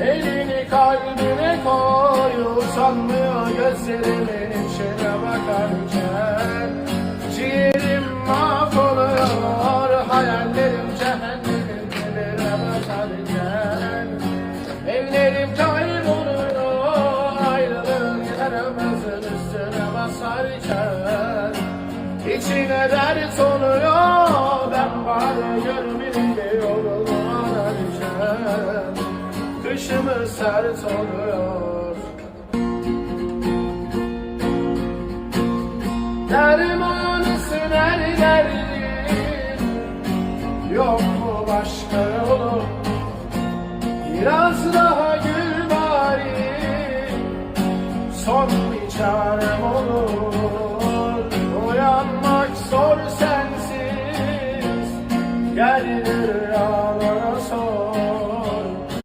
Elini kalbine koy Usanmıyor gözlerimin içine bakarken Ciğerim mahvoluyor Hayallerim cehennemin dibine bakarken. Ellerim kayboluyor Ayrılığın yaramızın üstüne basarken. İçine dert oluyor Ben bari görmeyince Kışımız sert oluyor. Dermanısın her derdin Yok mu başka yolu? Biraz daha gül bari. Son bir çarem olur. Uyanmak zor sensiz. Yerleri